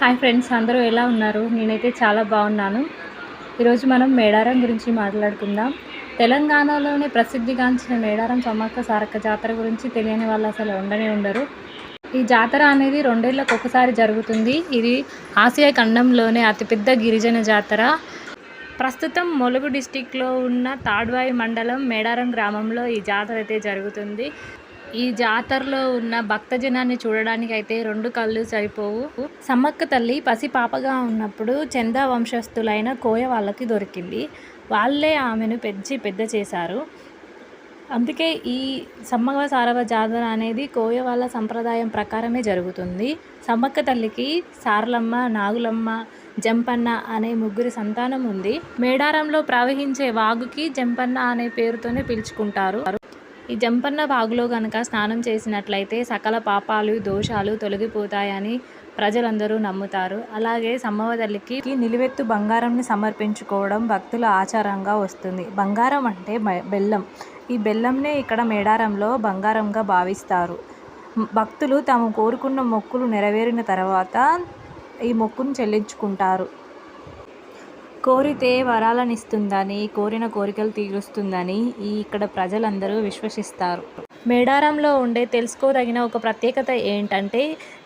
Hi friends అందరూ ఎలా ఉన్నారు? నేనైతే చాలా బాగున్నాను. ఈరోజు మనం మేడారం గురించి మాట్లాడుకుందాం. తెలంగాణలోనే ప్రసిద్ధిగాంచిన మేడారం సమ్మక్క సారక్క జాతర గురించి తెలియని వాళ్ళు అసలు ఉండనే ఉండరు. ఈ జాతర అనేది రెండేళ్ళకు ఒకసారి జరుగుతుంది. ఇది ఆసియా ఖండంలోనే అతిపెద్ద గిరిజన జాతర. ప్రస్తుతం మొలుగు డిస్టిక్లో ఉన్న తాడ్వాయి మండలం మేడారం గ్రామంలో ఈ జాతర అయితే జరుగుతుంది. ఈ జాతరలో ఉన్న భక్తజనాన్ని చూడడానికి అయితే రెండు కళ్ళు సరిపోవు. సమ్మక్క తల్లి పసిపాపగా ఉన్నప్పుడు చందా వంశస్థులైన కోయ వాళ్ళకి దొరికింది. వాళ్ళే ఆమెను పెంచి పెద్ద చేశారు. అందుకే ఈ సమ్మవ సారవ జాతర అనేది కోయ వాళ్ళ సంప్రదాయం ప్రకారమే జరుగుతుంది. సమ్మక్క తల్లికి సారలమ్మ నాగులమ్మ జంపన్న అనే ముగ్గురి సంతానం ఉంది. మేడారంలో ప్రవహించే వాగుకి జంపన్న అనే పేరుతోనే పిలుచుకుంటారు. ఈ జంపన్న బాగులో కనుక స్నానం చేసినట్లయితే సకల పాపాలు దోషాలు తొలగిపోతాయని ప్రజలందరూ నమ్ముతారు. అలాగే సమ్మవ తల్లికి నిలువెత్తు బంగారంని సమర్పించుకోవడం భక్తుల ఆచారంగా వస్తుంది. బంగారం అంటే బెల్లం. ఈ బెల్లంనే ఇక్కడ మేడారంలో బంగారంగా భావిస్తారు. భక్తులు తాము కోరుకున్న మొక్కులు నెరవేరిన తర్వాత ఈ మొక్కును చెల్లించుకుంటారు. కోరితే వరాలనిస్తుందని కోరిన కోరికలు తీరుస్తుందని ఈ ఇక్కడ ప్రజలందరూ విశ్వసిస్తారు. మేడారంలో ఉండే తెలుసుకోదగిన ఒక ప్రత్యేకత ఏంటంటే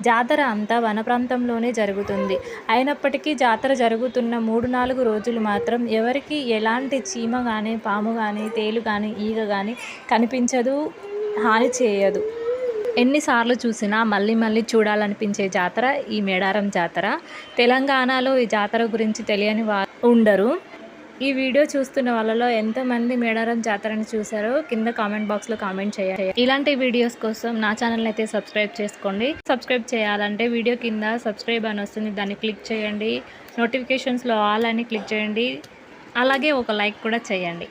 జాతర అంతా వన ప్రాంతంలోనే జరుగుతుంది. అయినప్పటికీ జాతర జరుగుతున్న మూడు నాలుగు రోజులు మాత్రం ఎవరికి ఎలాంటి చీమ కానీ పాము కానీ తేలు కానీ ఈగ కానీ కనిపించదు హాని చేయదు. ఎన్నిసార్లు చూసినా మళ్ళీ మళ్ళీ చూడాలనిపించే జాతర ఈ మేడారం జాతర. తెలంగాణలో ఈ జాతర గురించి తెలియని వారు ఉండరు. ఈ వీడియో చూస్తున్న వాళ్ళలో ఎంతమంది మేడారం జాతరని చూసారో కింద కామెంట్ బాక్స్లో కామెంట్ చేయాలి ఇలాంటి వీడియోస్ కోసం నా ఛానల్ అయితే సబ్స్క్రైబ్ చేసుకోండి. సబ్స్క్రైబ్ చేయాలంటే వీడియో కింద సబ్స్క్రైబ్ అని వస్తుంది. దాన్ని క్లిక్ చేయండి. నోటిఫికేషన్స్లో ఆల్ అని క్లిక్ చేయండి. అలాగే ఒక లైక్ కూడా చేయండి.